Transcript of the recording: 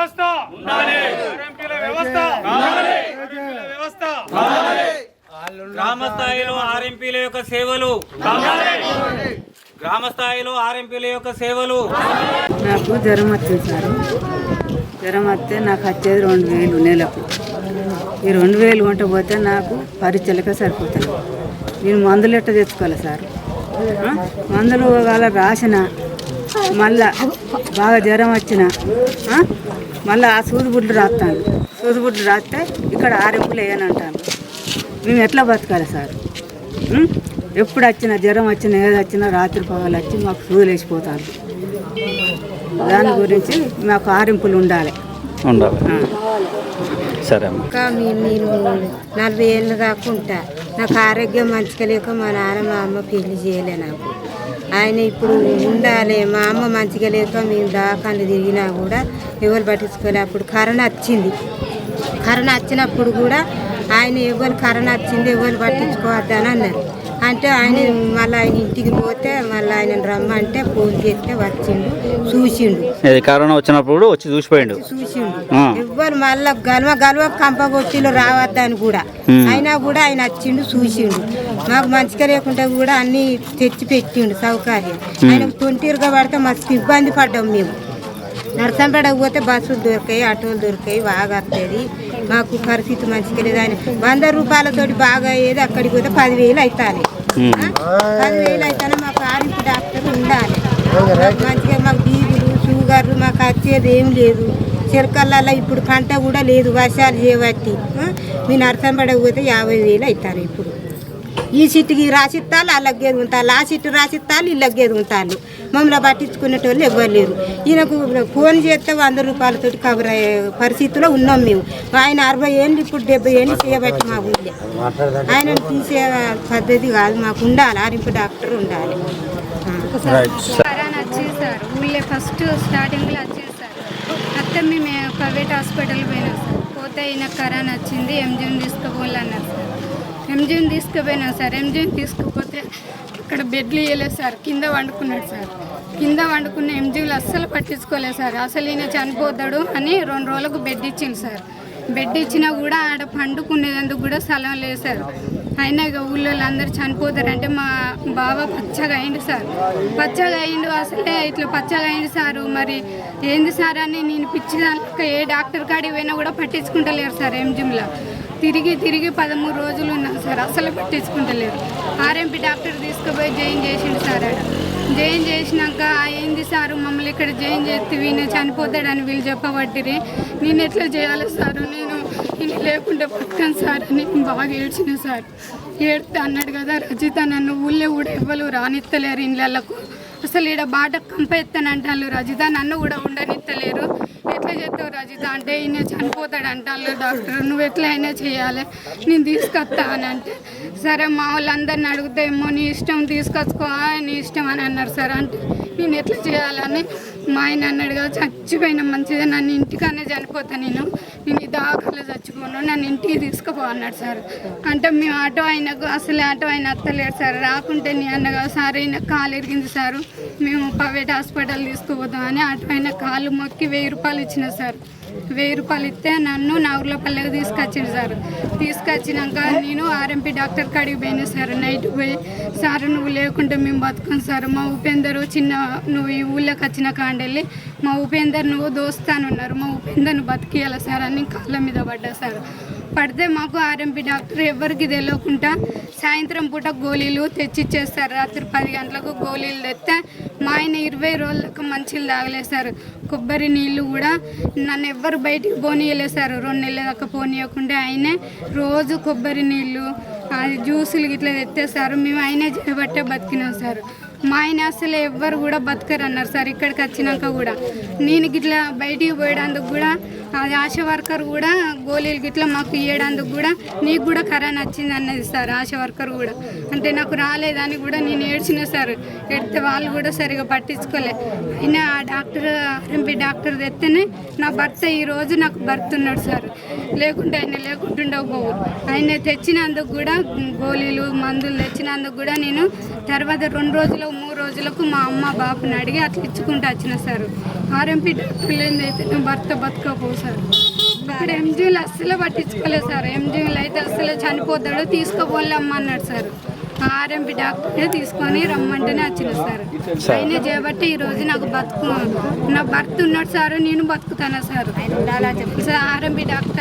వ్యవస్థ. ఆర్ఎంపీల వ్యవస్థ. ఆర్ఎంపీల వ్యవస్థ. గ్రామ స్థాయిలో ఆర్ఎంపీల యొక్క సేవలు. గ్రామ స్థాయిలో ఆర్ఎంపీల యొక్క సేవలు. నాకు జ్వరం వచ్చింది సార్. జ్వరం వస్తే నాకు వచ్చేది రెండు వేలు నెలకు. ఈ రెండు వేలు కొంట పోతే నాకు పరీక్షలకే సరిపోతుంది. నేను మందులు ఎట్ట తెచ్చుకోవాలి సార్? మందులు వాళ్ళ రాసిన మళ్ళా బాగా జ్వరం వచ్చిన? మళ్ళా ఆ సూది బుడ్లు రాస్తాను సూది బుడ్లు రాస్తే ఇక్కడ ఆరింపులు వేయనంటాను మేము ఎట్లా బతకాలి సార్? ఎప్పుడు వచ్చినా జ్వరం వచ్చినా ఏది వచ్చినా రాత్రి పగలు వచ్చి మాకు సూదులు వేసిపోతారు. దాని గురించి మాకు ఆరింపులు ఉండాలి. సరే ఇంకా నేను నలభై ఏళ్ళు ఉంటా. నాకు ఆరోగ్యం మంచిగా లేక మా నాన్న మా అమ్మ పెళ్ళి చేయలే నాకు. ఆయన ఇప్పుడు ఉండాలి మా అమ్మ మంచిగా లేక మేము దాకాలు తిరిగినా కూడా ఎవరు పట్టించుకోలే. అప్పుడు కరోనా వచ్చింది. కరోనా వచ్చినప్పుడు కూడా ఆయన ఎవరు కరోనా వచ్చింది ఎవరు పట్టించుకోవద్దని అన్నారు. అంటే ఆయన మళ్ళీ ఆయన ఇంటికి పోతే మళ్ళీ ఆయన రమ్మంటే ఫోన్ చేస్తే వచ్చిండు చూసిండు. ఇది కరోనా వచ్చినప్పుడు వచ్చి చూసిపోయిండు. చూసిండు. ఎవ్వరు మళ్ళా గల్వ గల్వ కంప కొట్టిలో రావద్దని కూడా. అయినా కూడా ఆయన వచ్చిండు చూసిండు. మాకు మంచిగా లేకుండా కూడా అన్ని తెచ్చి పెట్టిండు సౌకర్యం. ఆయన తొంటిరుగా పడితే మస్తు ఇబ్బంది పడ్డాం మేము. నరసంపేటకు పోతే బస్సులు దొరికాయి ఆటోలు దొరికాయి బాగా వస్తుంది. మాకు పరిస్థితి మంచిగా లేదు. ఆయన వంద రూపాయలతోటి బాగా అయ్యేది అక్కడికి పోతే పదివేలు అవుతాయి పదివేలు అయితేనే మాకు ఆరింపు డాక్టర్ ఉండాలి మాకు మంచిగా మాకు బీపీలు షుగర్లు మాకు వచ్చేది ఏం లేదు. చిలకల్లలో ఇప్పుడు పంట కూడా లేదు వర్షాలు చేయబట్టి? మీ నరసంపడకు పోతే యాభై వేలు అవుతారు ఇప్పుడు. ఈ సిట్టుకి రాసిత్తాలు అలాగేది ఉంటారు ఆ సిట్టు రాసిత్తాలు ఇళ్ళగేది ఉంటారు మమ్మల్ని పట్టించుకునేటోళ్ళు ఎవ్వరు లేరు. ఈయనకు ఫోన్ చేస్తే వంద రూపాయలతోటి కవర్ అయ్యే పరిస్థితిలో ఉన్నాం మేము. ఆయన అరవై ఏళ్ళు ఇప్పుడు డెబ్బై ఏళ్ళు చేయబట్టి మా ఊళ్ళో. ఆయన తీసే పద్ధతి కాదు. మాకు ఉండాలి. ఆరింపు డాక్టర్ ఉండాలి. ఆ. ఫస్ట్ స్టార్టింగ్లో వచ్చేసారు అత్తే మేము ప్రైవేట్ హాస్పిటల్ పోయినాం సార్. పోతే ఈయన కరోనా వచ్చింది ఎంజిఎం తీసుకుపోవాలన్నారు సార్. ఎంజిఎం తీసుకుపోయినాం సార్ ఎంజిఎం తీసుకుపోతే అక్కడ బెడ్లు ఇవ్వలేదు సార్ కింద వండుకున్నాడు సార్. కింద వండుకున్న ఎంజిఎంలు అస్సలు పట్టించుకోలేదు సార్. అసలు ఈయన చనిపోతాడు అని రెండు రోజులకు బెడ్ ఇచ్చింది సార్. బెడ్ ఇచ్చినా కూడా ఆడ పండుకునేందుకు కూడా స్థలం లేదు సార్. అయినా ఇక ఊళ్ళో అందరు చనిపోతారంటే మా బావ పచ్చగా అయిండు సార్. పచ్చగా అయిండు అసలే ఇట్లా పచ్చగా అయిండు సారు. మరి ఏంది సార్ అని నేను పిచ్చి ఏ డాక్టర్ కాడికి పోయినా కూడా పట్టించుకుంటలేరు సార్ ఎంజిమ్లో. తిరిగి తిరిగి పదమూడు రోజులు ఉన్నాను సార్ అసలు పట్టించుకుంటలేరు. ఆర్ఎంపీ డాక్టర్ తీసుకుపోయి జాయిన్ చేసిండు సార్ ఆడ. జాయిన్ చేసినాక ఏంది సారు మమ్మల్ని ఇక్కడ జాయిన్ చేస్తే వీళ్ళు చనిపోతాడని వీళ్ళు చెప్పబట్టిరి. నేను ఎట్లా చేయాలి సారు? నేను లేకుండా లేకుంటే సార్ అని బాగా ఏడ్చిన సార్. ఏడితే అన్నాడు కదా రజిత నన్ను ఊళ్ళో కూడా ఎవ్వరు రానిత్తలేరు ఇళ్ళకు అసలు ఈడ బాట కంపెత్తానంటాను రజిత నన్ను కూడా ఉండనిత్తలేరు. ఎట్లా చేస్తావు రజిత? అంటే ఈయన చనిపోతాడంట అంటారు డాక్టర్. నువ్వు ఎట్లా అయినా చేయాలి. నేను తీసుకొస్తా అని అంటే సరే మా వాళ్ళందరిని అడిగితే నీ ఇష్టం తీసుకొచ్చుకో నీ ఇష్టం అని అన్నారు సార్. అంటే నేను ఎట్లా చేయాలని? మా ఆయన అన్నాడు కదా చచ్చిపోయిన మంచిదే నన్ను ఇంటికనే చనిపోతా నేను. నేను దాఖలు చచ్చిపోను నన్ను ఇంటికి తీసుకుపో అన్నాడు సార్. అంటే మేము ఆటో అయినకు అసలు ఆటో ఆయన అత్తలేడు సార్. రాకుంటే నీ అన్నగా సార్ ఆయన కాలు ఎరిగింది సార్. మేము ప్రైవేట్ హాస్పిటల్ తీసుకుపోతామని ఆటో అయిన కాలు మొక్కి వెయ్యి రూపాయలు ఇచ్చిన సార్. వెయ్యి రూపాయలు ఇస్తే నన్ను నా ఊర్లో పల్లెకి తీసుకొచ్చింది సార్. తీసుకొచ్చినాక నేను ఆర్ఎంపీ డాక్టర్ కాడికి పోయినా సార్. నైట్ పోయి సార్ నువ్వు లేకుంటే మేము బతుకం సార్. మా ఉపేందర్ చిన్న నువ్వు ఈ ఊళ్ళోకి వచ్చిన కాండెళ్ళి మా ఉపేందర్ నువ్వు దోస్తానున్నారు. మా ఉపేందర్ను బతికేయాలి సార్ అని కాళ్ళ మీద పడ్డా సార్. పడితే మాకు ఆర్ఎంపీ డాక్టర్ ఎవరికి తెలియకుండా సాయంత్రం పూట గోళీలు తెచ్చిచ్చేస్తారు. రాత్రి పది గంటలకు గోళీలు తెస్తే మా ఆయన ఇరవై రోజులకు మంచిలు తాగలేస్తారు కొబ్బరి నీళ్ళు కూడా నన్ను ఎవ్వరు బయటికి పోనీయలేసారు రెండు నెలల దాకా పోనీయకుండా ఆయనే రోజు కొబ్బరి నీళ్ళు అది జ్యూసులు ఇట్లా తెత్తేస్తారు మేము ఆయనే చేయబట్టే బతికినాం సార్. మా ఆయన అసలు ఎవ్వరు కూడా బతకరు అన్నారు సార్ ఇక్కడికి వచ్చినాక కూడా. నేను గిట్లా బయటికి పోయడానికి కూడా అది ఆశా వర్కర్ కూడా గోళీలు గిట్లా మాకు ఇవ్వడానికి కూడా నీకు కూడా కరోనా వచ్చింది అన్నది సార్ ఆశా వర్కర్ కూడా. అంటే నాకు రాలేదని కూడా నేను ఏడ్చిన సార్ ఎడితే వాళ్ళు కూడా సరిగా పట్టించుకోలే. అయినా ఆ డాక్టర్ ఆర్ఎంపీ డాక్టర్ తెస్తేనే నా భర్త ఈరోజు నాకు భర్త ఉన్నాడు సార్. లేకుంటే ఆయన లేకుంటుండవు ఆయన తెచ్చినందుకు కూడా గోళీలు మందులు తెచ్చినందుకు కూడా నేను తర్వాత రెండు రోజులు మూడు రోజులకు మా అమ్మ బాపుని అడిగి అట్లా ఇచ్చుకుంటూ వచ్చిన సార్. ఆర్ఎంపీ డాక్టర్లు ఏందైతే నా భర్త బతకపో సార్. ఇక్కడ ఎంజీలు అస్సలు పట్టించుకోలేదు సార్. ఎంజీలు అయితే అస్సలు చనిపోతాడు తీసుకోపోలేమ్మా అన్నాడు సార్. ఆర్ఎంపీ డాక్టర్నే తీసుకొని రమ్మంటేనే వచ్చిన సార్. ఆయన చేయబట్టి ఈ రోజు నాకు బతుకు నా భర్త ఉన్నాడు సార్ నేను బతుకుతానా సార్? Sir RMP doctor